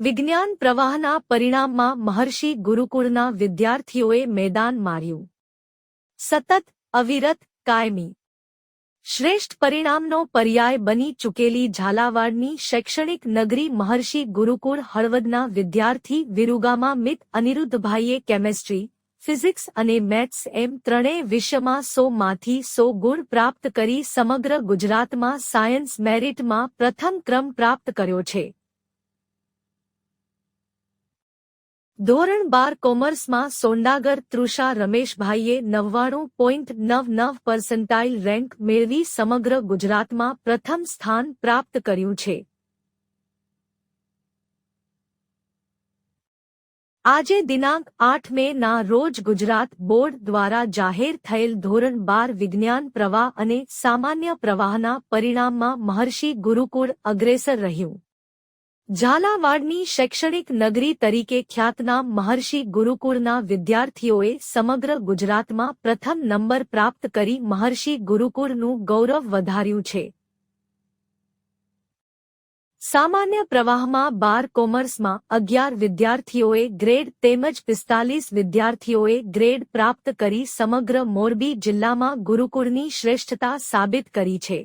વિજ્ઞાન પ્રવાહના પરિણામમાં મહર્ષિ ગુરુકુળના વિદ્યાર્થીઓએ મેદાન માર્યું. સતત, અવિરત, કાયમી. શ્રેષ્ઠ પરિણામનો પર્યાય બની ચૂકેલી ઝાલાવાડની શૈક્ષણિક નગરી મહર્ષિ ગુરુકુળ હળવદના વિદ્યાર્થી વિરુગામાં મિત અનિરુદ્ધભાઈએ કેમેસ્ટ્રી, ફિઝિક્સ અને મેથ્સ એમ ત્રણેય વિષયમાં સો માંથી સો ગુણ પ્રાપ્ત કરી સમગ્ર ગુજરાતમાં સાયન્સ મેરિટમાં પ્રથમ ક્રમ પ્રાપ્ત કર્યો છે. ધોરણ બાર કોમર્સમાં સોંડાગર તૃષા રમેશભાઈએ નવ્વાણું પોઈન્ટ નવ નવ પર્સન્ટાઇલ રેન્ક મેળવી સમગ્ર ગુજરાતમાં પ્રથમ સ્થાન પ્રાપ્ત કર્યું છે. આજે દિનાંક આઠ મે ના રોજ ગુજરાત બોર્ડ દ્વારા જાહેર થયેલ ધોરણ બાર વિજ્ઞાન પ્રવાહ અને સામાન્ય પ્રવાહના પરિણામમાં મહર્ષિ ગુરુકુળ અગ્રેસર રહ્યું. ઝાલાવાડની શૈક્ષણિક નગરી તરીકે ખ્યાતનામ મહર્ષિ ગુરુકુળના વિદ્યાર્થીઓએ સમગ્ર ગુજરાતમાં પ્રથમ નંબર પ્રાપ્ત કરી મહર્ષિ ગુરુકુળનું ગૌરવ વધાર્યું છે. સામાન્ય પ્રવાહમાં બાર કોમર્સમાં અગિયાર વિદ્યાર્થીઓએ ગ્રેડ તેમજ પિસ્તાલીસ વિદ્યાર્થીઓએ ગ્રેડ પ્રાપ્ત કરી સમગ્ર મોરબી જિલ્લામાં ગુરુકુળની શ્રેષ્ઠતા સાબિત કરી છે.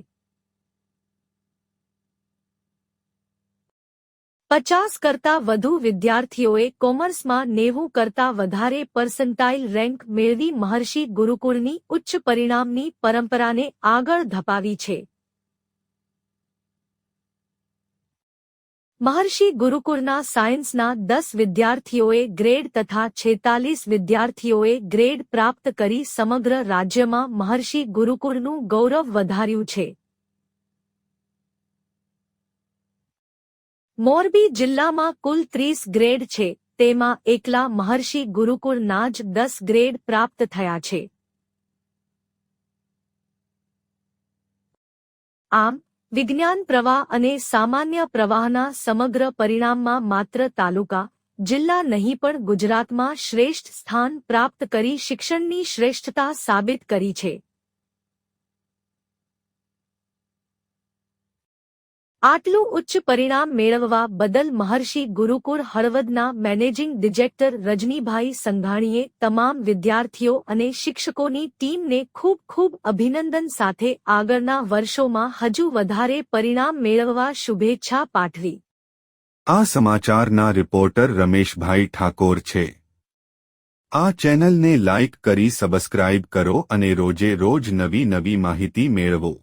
પચાસ કરતાં વધુ વિદ્યાર્થીઓએ કોમર્સમાં નેવું કરતાં વધારે પર્સન્ટાઇલ રેન્ક મેળવી મહર્ષિ ગુરુકુળની ઉચ્ચ પરિણામની પરંપરાને આગળ ધપાવી છે. મહર્ષિ ગુરુકુળના સાયન્સના દસ વિદ્યાર્થીઓએ ગ્રેડ તથા છેતાલીસ વિદ્યાર્થીઓએ ગ્રેડ પ્રાપ્ત કરી સમગ્ર રાજ્યમાં મહર્ષિ ગુરુકુળનું ગૌરવ વધાર્યું છે. મોરબી જિલ્લામાં કુલ ત્રીસ ગ્રેડ છે, તેમાં એકલા મહર્ષિ ગુરુકુળના જ દસ ગ્રેડ પ્રાપ્ત થયા છે. આમ, વિજ્ઞાન પ્રવાહ અને સામાન્ય પ્રવાહના સમગ્ર પરિણામમાં માત્ર તાલુકા, જિલ્લા નહીં પણ ગુજરાતમાં શ્રેષ્ઠ સ્થાન પ્રાપ્ત કરી શિક્ષણની શ્રેષ્ઠતા સાબિત કરી છે. આટલું ઉચ્ચ પરિણામ મેળવવા બદલ મહર્ષિ ગુરુકુળ હળવદના મેનેજિંગ ડિરેક્ટર રજનીભાઈ સંઘાણીએ તમામ વિદ્યાર્થીઓ અને શિક્ષકોની ટીમને ખૂબ ખૂબ અભિનંદન સાથે આગળના વર્ષોમાં હજુ વધારે પરિણામ મેળવવા શુભેચ્છા પાઠવી. આ સમાચારના રિપોર્ટર રમેશભાઈ ઠાકોર છે. આ ચેનલને લાઇક કરી સબસ્ક્રાઇબ કરો અને રોજે રોજ નવી નવી માહિતી મેળવો.